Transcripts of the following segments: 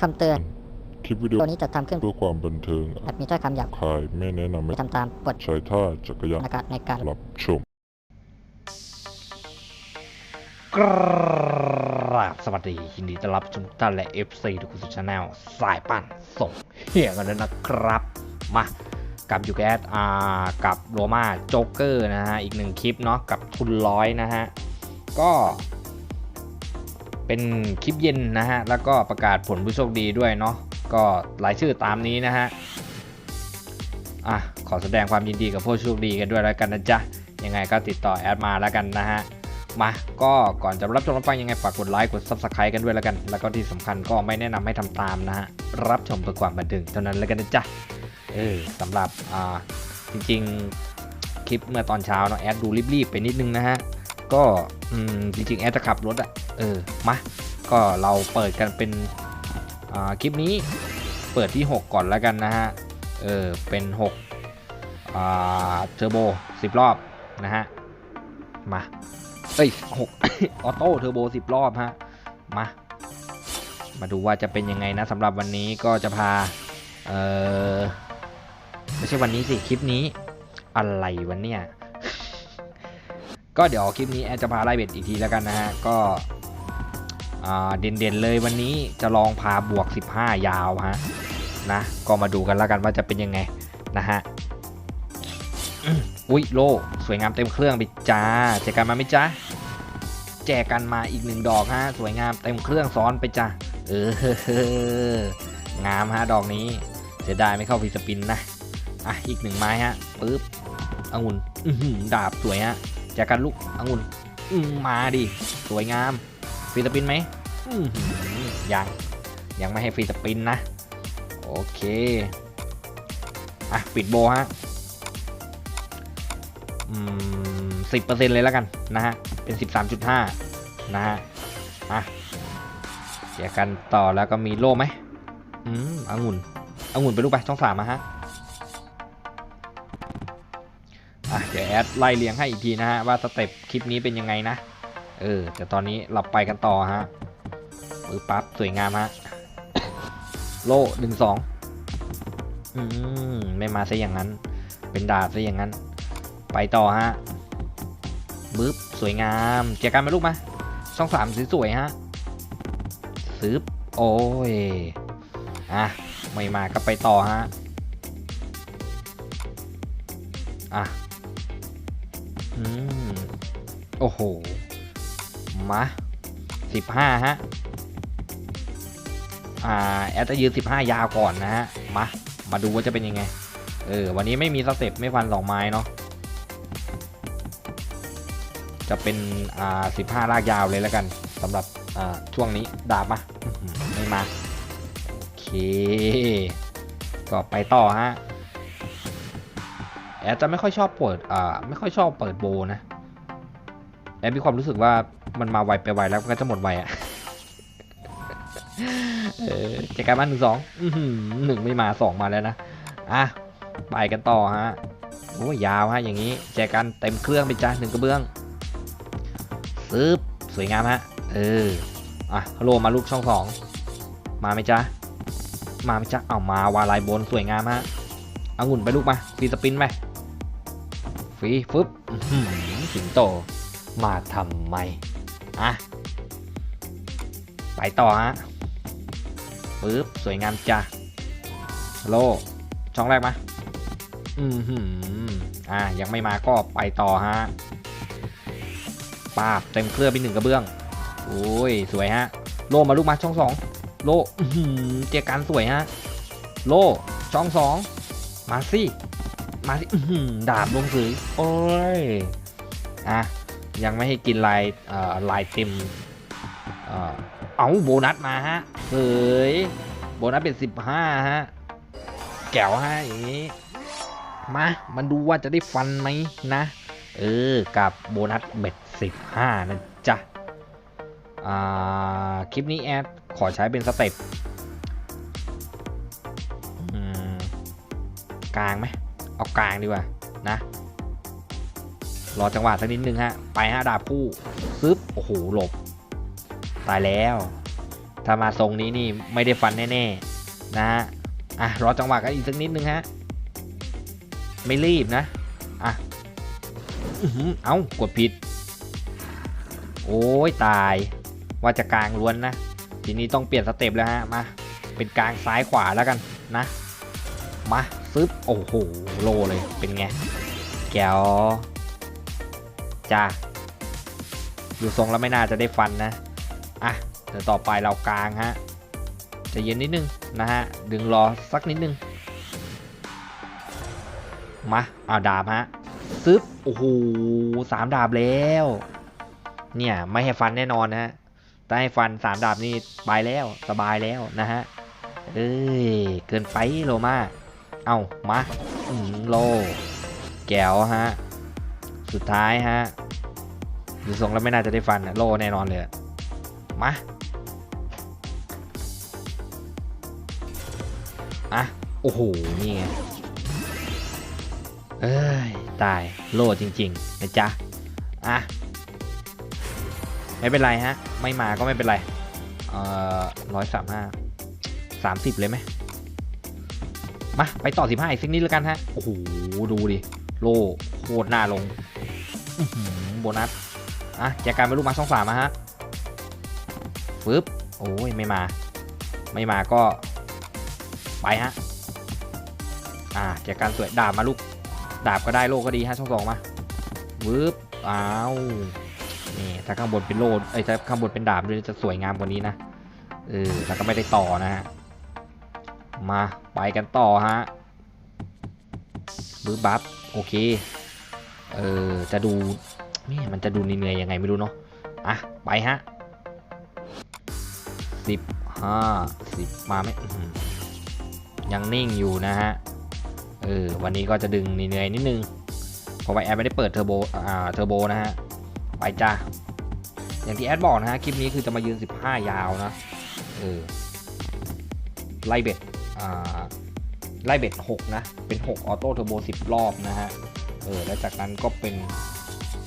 คำเตือน คลิปวิดีโอตัวนี้จะทำขึ้นเพื่อความบันเทิงอาจมีถ้อยคำหยาบคายไม่แนะนำให้ไม่ทำตามบทใช้ท่าจักรยานในการในการรับชมกราบสวัสดียินดีต้อนรับทุกท่านและ FC ทุกคนสู่ชาแนลสายปั่นส่งเฮียกันแล้วนะครับ มากับยูแกสอ่ากับโรมาโจ๊กเกอร์นะฮะ อีกหนึ่งคลิปเนาะกับทุนร้อยนะฮะ ก็ เป็นคลิปเย็นนะฮะ แล้วก็ประกาศผลผู้โชคดีด้วยเนาะ ก็รายชื่อตามนี้นะฮะ อะ ขอแสดงความยินดีกับผู้โชคดีกันด้วยแล้วกันนะจ๊ะ ยังไงก็ติดต่อแอดมาแล้วกันนะฮะ มา ก็ก่อนจะรับชมรับฟังยังไงฝากกดไลค์ กด subscribe กันด้วยแล้วกัน แล้วก็ที่สำคัญก็ไม่แนะนำให้ทำตามนะฮะ รับชมเพื่อความบันเทิงเท่านั้นแล้วกันนะจ๊ะ เออสำหรับ อ่า จริงๆ คลิปเมื่อตอนเช้าเนาะแอดดูรีบๆไปนิดนึงนะฮะ ก็จริงๆ แอดจะขับรถอะเออมาก็เราเปิดกันเป็นคลิปนี้เปิดที่ 6 ก่อนแล้วกันนะฮะเออเป็น6อ่าเทอร์โบ10 รอบนะฮะมาเอ้ยหกออโต้เทอร์โบสิบรอบฮะมามาดูว่าจะเป็นยังไงนะสำหรับวันนี้ก็จะพาเออไม่ใช่วันนี้สิคลิปนี้อะไรวันเนี้ย ก็เดี๋ยวคลิปนี้แอดจะพาไล่เบ็ดอีกทีแล้วกันนะฮะ ก็อ่าเด่นๆเลยวันนี้จะลองพาบวก 15 ยาวฮะนะ ก็มาดูกันแล้วกันว่าจะเป็นยังไงนะฮะอุ้ยโลสวยงามเต็มเครื่องไปจ้าแจกกันมาไหมจ้าแจกกันมาอีกหนึ่งดอกฮะสวยงามเต็มเครื่องซ้อนไปจ้าเอองามฮะดอกนี้เสียดายไม่เข้าฟีสปินนะอะอีกหนึ่งไม้ฮะปึ๊บองุ่นดาบสวยฮะ แจกกันลูกองุ่นอื้อมาดิสวยงามฟรีสปินไหมอื้อหือยังยังไม่ให้ฟรีสปินนะ โอเค อะ ปิดโบฮะสิบเปอร์เซ็นต์เลยแล้วกันนะฮะ เป็นสิบสามจุดห้านะฮะ อะเดี๋ยวกันต่อแล้วก็มีโล่ไหมอืมองุ่นองุ่นไปลูกไปช่องสามมาฮะ อะเดี๋ยวแอดไล่เลียงให้อีกทีนะฮะว่าสเต็ปคลิปนี้เป็นยังไงนะ เออแต่ตอนนี้เราไปกันต่อฮะมือปั๊บสวยงามฮะโล่หนึ่งสองอืมไม่มาซะอย่างนั้น เป็นดาบซะอย่างนั้น ไปต่อฮะบึ๊บสวยงามเจอกันมาลูกมาช่องสามสวยๆฮะซึบโอ้ยอะไม่มาก็ไปต่อฮะอะ อืม โอ้โห มาสิบห้าฮะ อ่า แอดจะยืนสิบห้ายาวก่อนนะฮะ มา มาดูว่าจะเป็นยังไง เออ วันนี้ไม่มีสเต็ปไม่ฟันสองไม้เนาะ จะเป็น อ่าสิบห้าลากยาวเลยแล้วกันสำหรับ อ่า ช่วงนี้ ดาบมาไม่มา โอเค ก็ไปต่อฮะ ดจะไม่ค่อยชอบเปิดอ่าไม่ค่อยชอบเปิดโบนะแอดมีความรู้สึกว่ามันมาไวไปไวแล้วมันก็จะหมดไวอะเออจัดการมาหนึ่งสองอือหนึ่งไม่มาสองมาแล้วนะอะไปกันต่อฮะโอ้ยยาวฮะอย่างนี้แจกกันเต็มเครื่องไปจ้าหนึ่งกระเบื้องซึบสวยงามฮะเอออะฮัลโหลมาลูกช่องสองมาไหมจ๊ะมาไหมจ๊ะเอามาวาลายบนสวยงามฮะเอางุ่นไปลูกมาฟีสปินไป ฟีฟึบสิงโต มาทำไมอะไปต่อฮะปึ๊บ สวยงามจ้ะโล ช่องแรกมาอืมหืมอะยังไม่มาก็ไปต่อฮะปาบเต็มเครื่องไปหนึ่งกระเบื้อง โอ้ย สวยฮะ โลมาลูกมาช่องสองโลเจอการสวยฮะ โล ช่องสองมาสิ มาสิอื้อหือดาบลงสือโอ้ยอะยังไม่ให้กินลายเอ่อลายเต็มเอ่อเอาโบนัสมาฮะเฮ้ยโบนัสเป็นสิบห้าฮะแก้วฮะอย่างนี้มามันดูว่าจะได้ฟันไหมนะ เออ กับโบนัสเบ็ดสิบห้านะจ๊ะอ่าคลิปนี้แอดขอใช้เป็นสเต็ปกลางไหม เอากลางดีกว่านะ รอจังหวะสักนิดนึงฮะ ไปฮะดาบคู่ซึบ โอ้โห หลบ ตายแล้ว ถ้ามาทรงนี้นี่ไม่ได้ฟันแน่ๆ นะฮะ อะ รอจังหวะกันอีกสักนิดนึงฮะ ไม่รีบนะ อะอื้อหือเอ้ากดผิด โอ้ยตาย ว่าจะกลางล้วนนะ ทีนี้ต้องเปลี่ยนสเต็ปแล้วฮะ มา เป็นกลางซ้ายขวาแล้วกันนะ มา ซึบโอ้โห โลเลย เป็นไง แก้วจ้าดูทรงแล้วไม่น่าจะได้ฟันนะ อะ เดี๋ยวต่อไปเรากลางฮะ จะเย็นนิดนึงนะฮะ ดึงรอสักนิดนึง มาเอาดาบฮะ ซึบ โอ้โหสามดาบแล้ว เนี่ย ไม่ให้ฟันแน่นอนนะฮะถ้าให้ฟันสามดาบนี่ไปแล้ว สบายแล้วนะฮะ เอ้ย เกินไปโลมา เอามาโล แก้วฮะ สุดท้ายฮะดูทรงแล้วไม่น่าจะได้ฟันนะโลแน่นอนเลย มาอะ โอ้โห นี่ไง เอ้ย ตาย โลจริง ๆ นะจ๊ะ อะ ไม่เป็นไรฮะ ไม่มาก็ไม่เป็นไร เอ่อร้อยสามห้าสามสิบเลยไหม มาไปต่อสิบห้าอีกสักนิดแล้วกันฮะ โอ้โห ดูดิ โลโคตรหน้าลงโบนัส อะแจกการไปลูกมาช่องสามมาฮะฟึบโอ้ย ไม่มา ไม่มาก็ ไปฮะ อ่าแจกการสวยดาบมาลูก ดาบก็ได้โล่ก็ดีฮะช่องสองมาวืบอ้าวนี่ถ้าข้างบนเป็นโล่เอ้ยถ้าข้างบนเป็นดาบด้วยจะสวยงามกว่านี้นะเออแล้วก็ไม่ได้ต่อนะฮะ มาไปกันต่อฮะบืบบับโอเค เออจะดูนี่มันจะดูเหนื่อยยังไงไม่รู้เนาะอะไปฮะสิบห้าสิบมาไหมยังนิ่งอยู่นะฮะ เออวันนี้ก็จะดึงเหนื่อยนิดนึงเพราะว่าแอดไม่ได้เปิดเทอร์โบอ่าเทอร์โบนะฮะไปจ้าอย่างที่แอดบอกนะฮะคลิปนี้คือจะมายืน 15 ยาวนะเออไล่เบ็ด ไล่เบ็ด6นะ เป็น 6 ออโต้เทอร์โบ 10 รอบนะฮะ เออ แล้วจากนั้นก็เป็น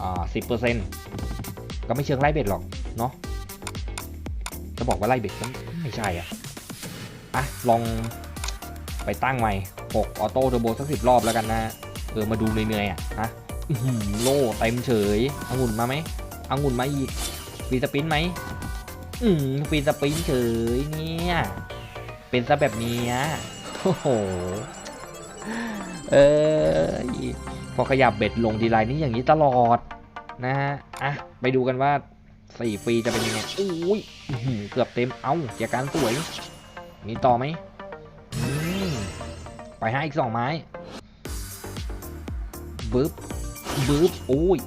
อ่า10%ก็ไม่เชิงไล่เบ็ดหรอกเนาะ จะบอกว่าไล่เบ็ดก็ไม่ใช่อะ อะ ลองไปตั้งใหม่6ออโต้เทอร์โบสักสิบรอบแล้วกันนะ เออ มาดูเหนื่อยๆอะนะโล่เต็มเฉยองุ่นมาไหมองุ่นมาอีกฟีสปินไหมอืมฟีสปินเฉยเนี่ย เป็นซะแบบนี้ยโอ้โห เออพอขยับเบ็ดลงทีไรนี่อย่างนี้ตลอดนะฮะ อะ ไปดูกันว่าสี่ฟรีจะเป็นยังไงอุ้ยเกือบเต็ม เอ้าจากการสวย มีต่อไหมอืมไปให้อีกสองไม้บึ๊บบึ๊บโอ้ย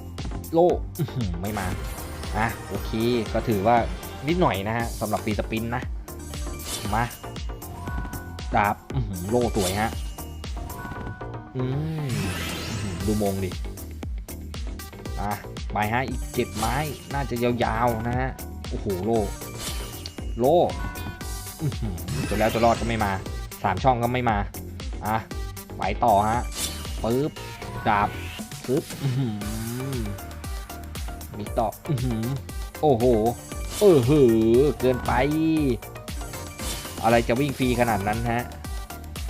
โลไม่มา อะ โอเค ก็ถือว่านิดหน่อยนะฮะสำหรับฟรีสปินนะ มา ดาบอื้อหือโล่สวยฮะอืมอื้อหือดูมงดิอะไปฮะอีกเจ็ดไม้น่าจะยาวๆนะฮะโอ้โหโล่โล่อื้อหือจนแล้วจะรอดก็ไม่มาสามช่องก็ไม่มาอะไปต่อฮะปึ๊บดาบปึ๊บอื้อหือมีต่ออื้อหือโอ้โหเออเหอเกินไป อะไรจะวิ่งฟรีขนาดนั้นฮะ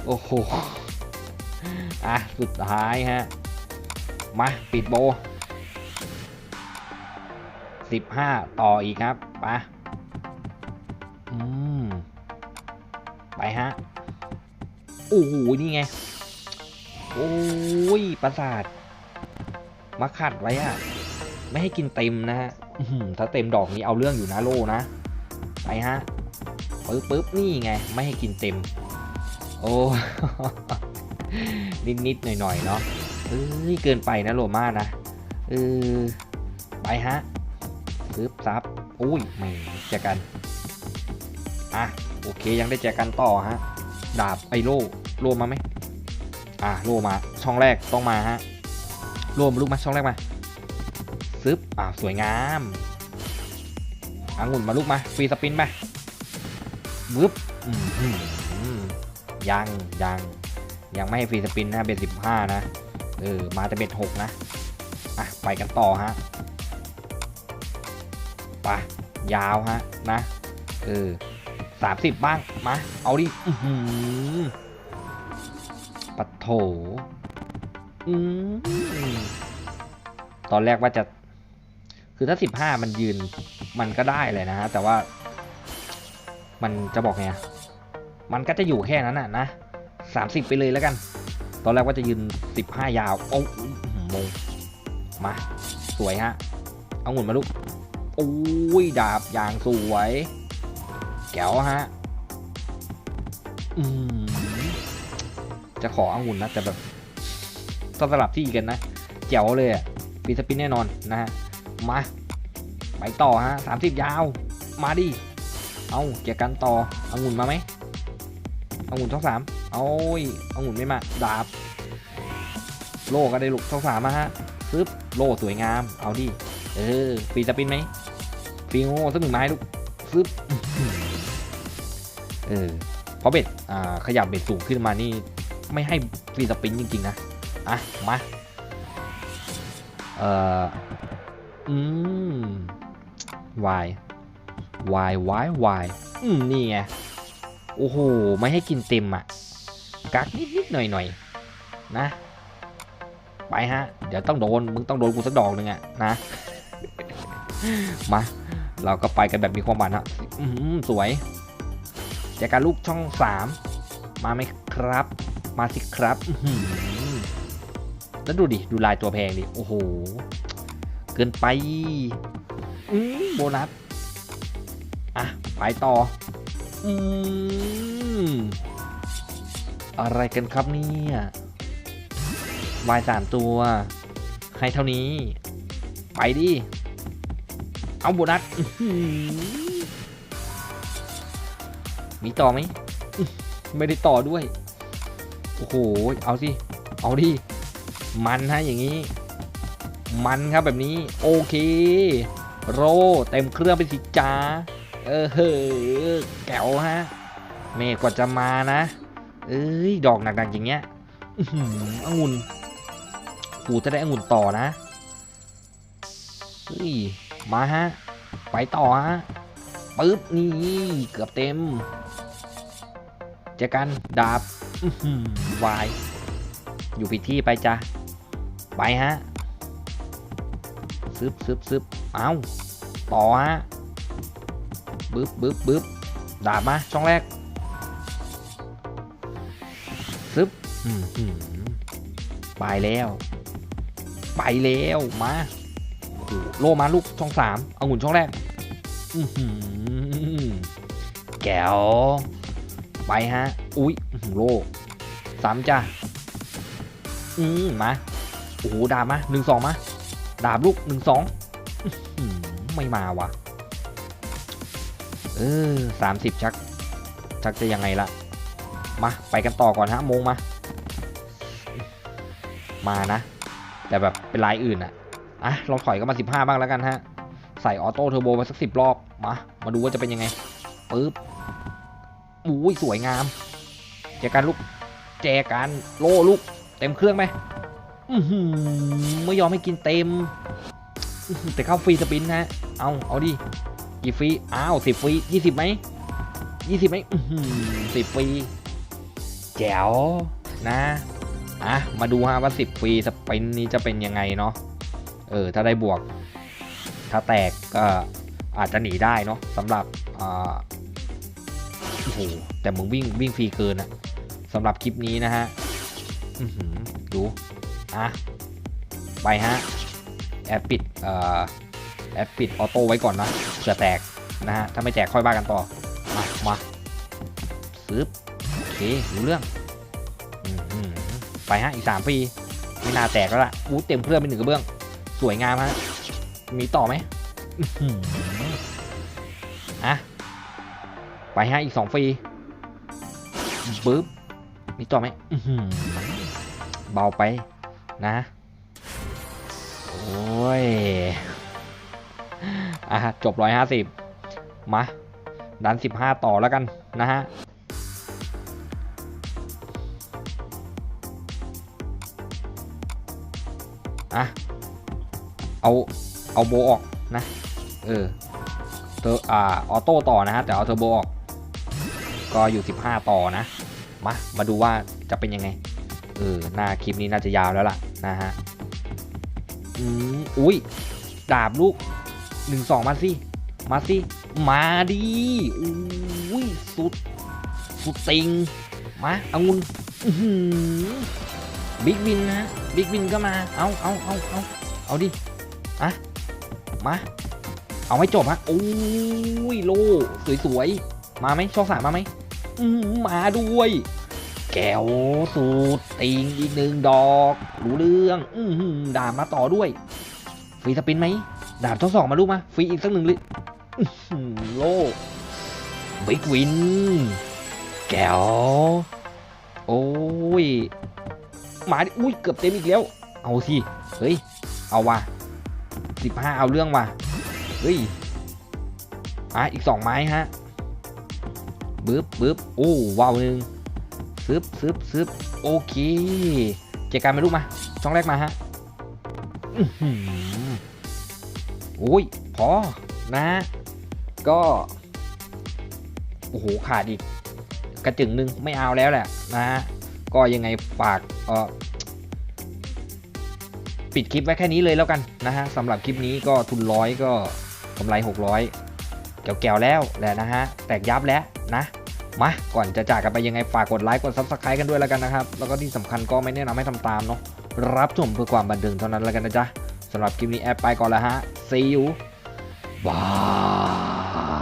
โอ้โห อะ สุดท้ายฮะ มา ปิดโบสิบห้าต่ออีกครับไปอืม ไปฮะ โอ้โห นี่ไง โอ้ย ประสาท มาขัดไว้อะไม่ให้กินเต็มนะฮะถ้าเต็มดอกนี้เอาเรื่องอยู่นะโลนะ ไปฮะ ปึ๊บปึ๊บนี่ไง ไม่ให้กินเต็ม โอ้ นิดนิดหน่อยหน่อยๆเนาะเอ้ยเกินไปนะโลมานะเออไปฮะปึ๊บซับอุ้ยไม่แจกกันอะโอเคยังได้แจกกันต่อฮะดาบไอโล่โล่มาไหมอะโล่มาช่องแรกต้องมาฮะโล่มาลูกมาช่องแรกมาซึบอะสวยงามองุ่นมาลูกมาฟรีสปินไป วึบยังยังยังไม่ให้ฟรีสปินนะเบ็ดสิบห้านะ เออ มาแต่เบ็ดหกนะ อะ ไปกันต่อฮะไปยาวฮะนะ เออสามสิบบ้าง มา เอาดิอือหือปัดโถอืมตอนแรกว่าจะ คือถ้าสิบห้ามันยืน มันก็ได้เลยนะฮะ แต่ว่า มันจะบอกไงมันก็จะอยู่แค่นั้นน่ะนะสามสิบไปเลยแล้วกัน ตอนแรกว่าจะยืนสิบห้ายาว โอ้ยอื้อหือมงมา สวยฮะ เอาหุ่นมาลูกโอ้ย ดาบอย่างสวย แก้วฮะ อืม จะขอเองุ่นนะ แต่แบบต้องสลับที่กันนะแจ๋วเลยอะปีสปินแน่นอนนะฮะ มา ไปต่อฮะสามสิบยาว มาดิ เอาเกี่ยกันต่อเองุ่นมาไหมเองุ่นช่องสามเอายองุ่นไม่มาดาบ โล่ก็ได้ลูกช่องสามมาฮะซึบโล่สวยงาม เอาดิเออฟรีสปินไหมฟรีโง่สักหนึ่งไม้ลูกซึบเออเพราะเบ็ดอ่าขยับเบ็ดสูงขึ้นมานี่ไม่ให้ฟีสปินจริงๆนะอะมาเอ่ออืมวาย y y y y อืมนี่ไงโอ้โหไม่ให้กินเต็มอะกักนิดๆหน่อยๆนะ ไปฮะ เดี๋ยวต้องโดนมึงต้องโดนกูสักดอกหนึ่งอะนะมาเราก็ไปกันแบบมีความหวังฮะอืมสวยจากการลูกช่องสามมาไหมครับ มาสิครับแล้วดูดิ ดูลายตัวแพงดิ โอ้โห เกินไปอืมโบนัส ไปต่อ อืม อะไรกันครับเนี่ยวายสามตัวให้เท่านี้ ไปดิ เอาโบนัสมีต่อไหม ไม่ได้ต่อด้วย โอ้โห เอาสิ เอาดิ มันฮะอย่างนี้ มันครับแบบนี้ โอเค โร เต็มเครื่องไปสิจ้า เออเฮ้อแก้วฮะ เมฆกว่าจะมานะ เอ้ย ดอกหนักๆอย่างเงี้ยอื้อหือองุ่นกูจะได้องุ่นต่อนะ เฮ้ย มาฮะ ไปต่อฮะ ปึ๊บ นี่ เกือบเต็มเจอกันดาบอื้อหือวาย อยู่ผิดที่ไปจ้ะ ไปฮะซึบซึบซึบเอาต่อฮะ บึ๊บบึ๊บบึ๊บดาบมาช่องแรกซึบอืมหืมไปแล้ว ไปแล้วมาโอ้โหโลมาลูกช่องสามเอาหุ่นช่องแรกอือหือแก้วไปฮะ อุ๊ยโลสามจ้ะอืมมาโอ้โหดาบมาหนึ่งสองมาดาบลูกหนึ่งสองไม่มาว่ะ เออสามสิบชัก ชักจะยังไงละมาไปกันต่อก่อนฮะโมงมา มานะ แต่แบบเป็นลายอื่นอะอะลองถอยก็มา15บ้างแล้วกันฮะ ใส่ออโต้เทอร์โบมาสักสิบรอบ มา มาดูว่าจะเป็นยังไงปึ๊บอุ้ยสวยงาม แจกันลูก แจกันโล่ลูก เต็มเครื่องไหมไม่ยอมให้กินเต็ม แต่เข้าฟรีสปินนะ เอา เอาดิ กี่ฟรีอ้าวสิบฟรียี่สิบไหมยี่สิบไหมอือหือสิบฟรีแจ๋วนะอะมาดูฮะว่าสิบฟรีสปินนี้จะเป็นยังไงเนาะเออถ้าได้บวก ถ้าแตกก็อาจจะหนีได้เนาะสำหรับอ่าโอ้โหแต่มึงวิ่งวิ่งฟรีเกินอะสำหรับคลิปนี้นะฮะอือหือดูอะไปฮะแอปปิดเอ่อ แอปปิดออโต้ไว้ก่อนนะเผื่อแตกนะฮะ ถ้าไม่แตกค่อยบ้ากันต่อ มา มาซึบโอเครู้เรื่องอื้อหือไปฮะ อีกสามฟรีไม่น่าแตกแล้วล่ะอู้เต็มเครื่องเป็นหนึ่งกระเบื้อง สวยงามฮะ มีต่อไหมอือหืออะ ไปฮะ อีกสองฟรีบึ๊บมีต่อไหมอือหือเบาไปนะ โอ้ย อะจบร้อยห้าสิบมา ดันสิบห้าต่อแล้วกันนะฮะอะเอา เอาโบออกนะ เออเธออ่า ออโต้ต่อนะฮะ แต่เอาเทอร์โบออก ก็อยู่ 15 ต่อนะ มา มาดูว่าจะเป็นยังไง เออ หน้าคลิปนี้น่าจะยาวแล้วล่ะนะฮะ อืม อุ้ย ดาบลูก หนึ่งสองมาสิ มาสิ มาดิอุ้ยสุด สุดติง มาเอางุนบิ๊กวินนะบิ๊กวินก็มา เอาเอาเอาเอาเอาดิอะมา เอาให้จบฮะโอ้ยโล สวยๆ มาไหมช่องสามมาไหมอืมมาด้วย แก้วสูตรติงอีกหนึ่งดอก รู้เรื่อง อืมดามาต่อด้วย ฟรีสปินไหม ดาบช่องสองมาลูกมาฟรีอีกสักหนึ่งลยอื้อหือโลบิ๊กวิน แก้ว โอ้ย มาดิอุ้ย เกือบเต็มอีกแล้ว เอาสิ เฮ้ย เอาว่ะสิบห้าเอาเรื่องว่ะ เฮ้ยอะอีกสองไม้ฮะบึ๊บบึ๊บโอ้ว้าวหนึ่งซึบซึบซึบโอเค เจอกันมาลูกมา ช่องแรกมาฮะ อื้ยพอนะ ก็โอ้โหขาดอีกกระจึงนึงไม่เอาแล้วแหละนะ ก็ยังไงฝากเออปิดคลิปไว้แค่นี้เลยแล้วกันนะฮะสำหรับคลิปนี้ก็ทุนร้อยก็กำไร 600แก้วๆแล้วแหละนะฮะแตกยับแล้วนะมาก่อนจะจากกันไปยังไงฝากกดไลค์กดซับสไครต์กันด้วยแล้วกันนะครับ แล้วก็ที่สำคัญก็ไม่แนะนำให้ทำตามเนาะรับชมเพื่อความบันเทิงเท่านั้นแล้วกันนะจ๊ะ สำหรับคลิปนี้แอบไปก่อนแล้วฮะ see you bye